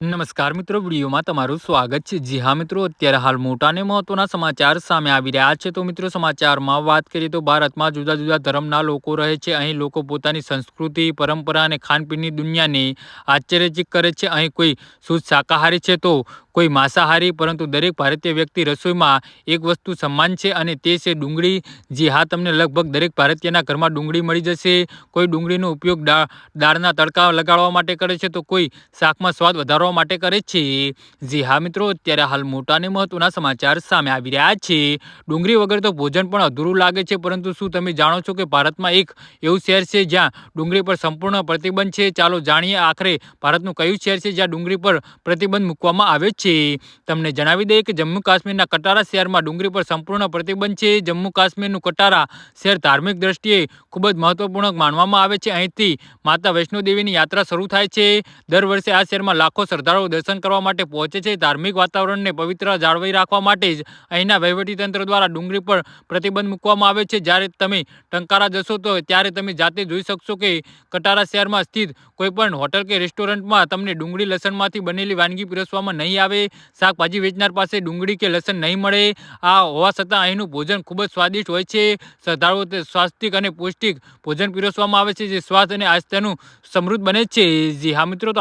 નમસ્કાર મિત્રો, વિડીયોમાં તમારું સ્વાગત છે. જી હા મિત્રો, અત્યારે હાલ મોટા અને મહત્વના સમાચાર સામે આવી રહ્યા છે. તો મિત્રો, સમાચારમાં વાત કરીએ તો ભારતમાં જુદા જુદા ધર્મના લોકો રહે છે. અહીં લોકો પોતાની સંસ્કૃતિ, પરંપરા અને ખાનપીનની દુનિયાને આશ્ચર્યચિત કરે છે. અહીં કોઈ શુદ્ધ શાકાહારી છે તો કોઈ માંસાહારી, પરંતુ દરેક ભારતીય વ્યક્તિ રસોઈમાં એક વસ્તુ સમાન છે અને તે છે ડુંગળી. જી હા, તમને લગભગ દરેક ભારતીયના ઘરમાં ડુંગળી મળી જશે. કોઈ ડુંગળીનો ઉપયોગ દાળના તડકા લગાડવા માટે કરે છે. તો કોઈ શાકમાં સ્વાદ વધારવા માટે કરે છે. જી હા મિત્રો, અત્યારે હાલ મોટા અને મહત્વના સમાચાર સામે આવી રહ્યા છે. ડુંગળી વગર તો ભોજન પણ અધૂરું લાગે છે, પરંતુ શું તમે જાણો છો કે ભારતમાં એક એવું શહેર છે જ્યાં ડુંગળી પર સંપૂર્ણ પ્રતિબંધ છે? ચાલો જાણીએ આખરે ભારતનું કયું શહેર છે જ્યાં ડુંગળી પર પ્રતિબંધ મૂકવામાં આવે છે? છે તમને જણાવી દઈએ કે જમ્મુ કાશ્મીરના કટારા શહેરમાં ડુંગળી પર સંપૂર્ણ પ્રતિબંધ છે. જમ્મુ કાશ્મીરનું કટારા શહેર ધાર્મિક દ્રષ્ટિએ ખૂબ જ મહત્વપૂર્ણ માનવામાં આવે છે. અહીંથી માતા વૈષ્ણોદેવીની યાત્રા શરૂ થાય છે. દર વર્ષે આ શહેરમાં લાખો શ્રદ્ધાળુઓ દર્શન કરવા માટે પહોંચે છે. ધાર્મિક વાતાવરણને પવિત્ર જાળવી રાખવા માટે જ અહીંના વહીવટીતંત્ર દ્વારા ડુંગળી પર પ્રતિબંધ મૂકવામાં આવે છે. જ્યારે તમે ટંકારા જશો તો ત્યારે તમે જાતે જોઈ શકશો કે કટારા શહેરમાં સ્થિત કોઈપણ હોટલ કે રેસ્ટોરન્ટમાં તમને ડુંગળી લસણમાંથી બનેલી વાનગી પીરસવામાં નહીં આવે. શાકભાજી વેચનાર પાસે ડુંગળી કે લસણ નહીં મળે. આ હોવા છતાં અહીંનું ભોજન ખૂબ જ સ્વાદિષ્ટ હોય છે. શ્રદ્ધાળુઓ સ્વાસ્થિક અને પૌષ્ટિક ભોજન પીરસવામાં આવે છે, જે સ્વાસ્થ્ય અને આસ્થાનું સમૃદ્ધ બને છે. જી હા મિત્રો, તો